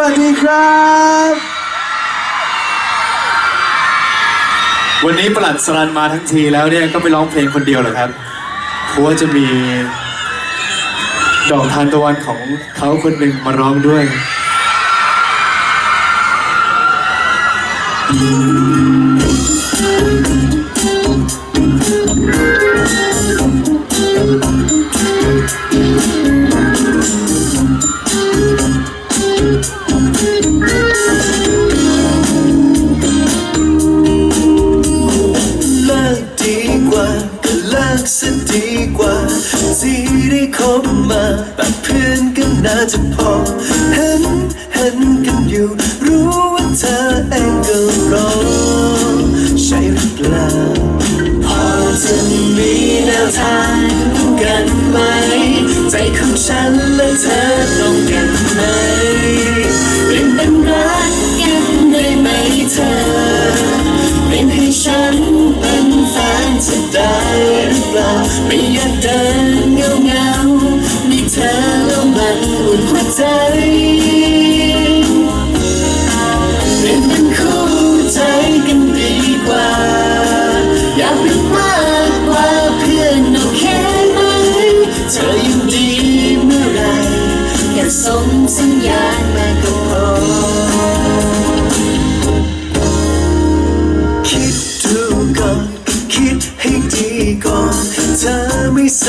วัสดีครับ วันนี้ประหลัดสรันมาทั้งทีแล้วเนี่ยก็ไปร้องเพลงคนเดียวเหรอครับเพราะว่าจะมีดอกทานตะวันของเขาคนหนึ่งมาร้องด้วยเน่าจะพอ เห็นเห็นกันอยู่ รู้ว่าเธอเองก็รอ ใช่หรือเปล่าพอจะมีแนวทางกันไหม ใจของฉันและเธอตรงกันไหมเปลี่ยนเป็นรักกันได้ไหมเธอเป็นให้ฉันเป็นแฟนจะได้หรือเปล่าไม่อยากเดิน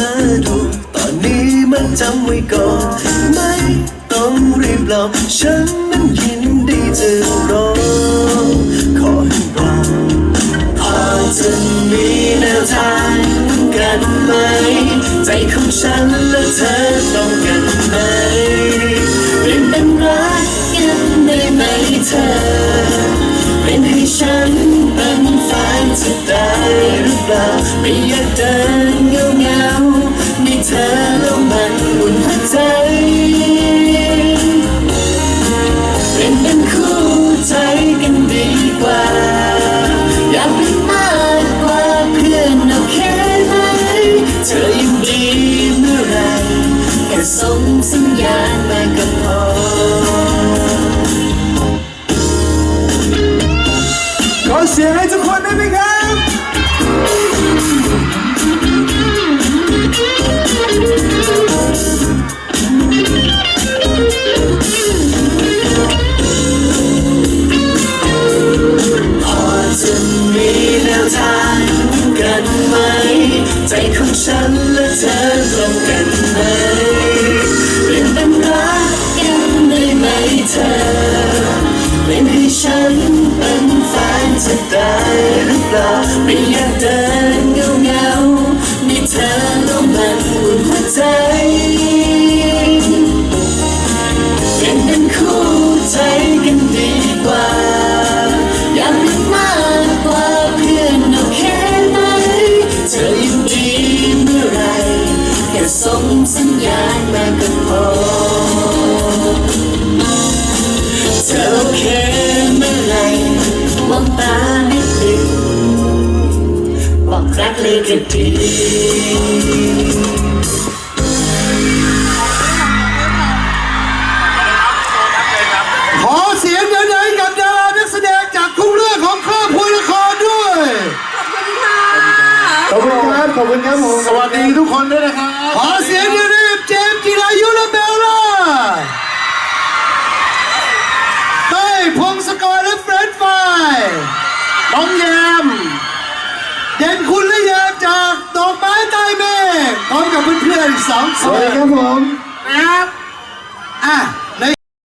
ไม่สะดวกตอนนี้มันจำไว้ก่อน ไม่ต้องรีบหรอกฉันนั้นยินดีจะรอขอให้บอกพอจะมีแนวทางกันไหม ใจของฉันและเธอต้องกันไหมเปลี่ยนเป็นรักกันได้ไหมเธอ เป็นให้ฉันเป็นแฟนจะได้หรือเปล่าไม่อยากเดิ เป็นเป็นคู่ใจกันดีกว่า อยากเป็นมากกว่าเพื่อนโอเคไหมเธอยังดีเมื่อไหรแค่ส่งสัญญาณมาก็พ ใจของฉันและเธอตรงกันไหมเปลี่ยนเป็นรักกันได้ไหมเธอเป็นให้ฉันเป็นแฟนจะได้หรือเปล่าไม่อยากเดินเงาเงามีเธอแล้วมันอุ่นหัวใจ ส่งสัญญาณมาก็พอเธอโอเคเมื่อไหรมองตาให้ติดบอกรักเลยก็ดีขอเสียงเดินๆกับดารานักแสดงจากทุกเรื่องของครอบครัวละครด้วย ขอบคุณครับ ขอบคุณครับผม สวัสดีทุกคนด้วยนะครับ ขอเสียงดีๆกับเจมกีจิรายุและเบลล่าเต้พงศกรและเฟรนด์ไฟน้องแยมเด่นคุณและแยมจากดอกไม้ใต้เมฆพร้อมกับเพื่อนๆสองคสวันสดีครับผม ครับ อะ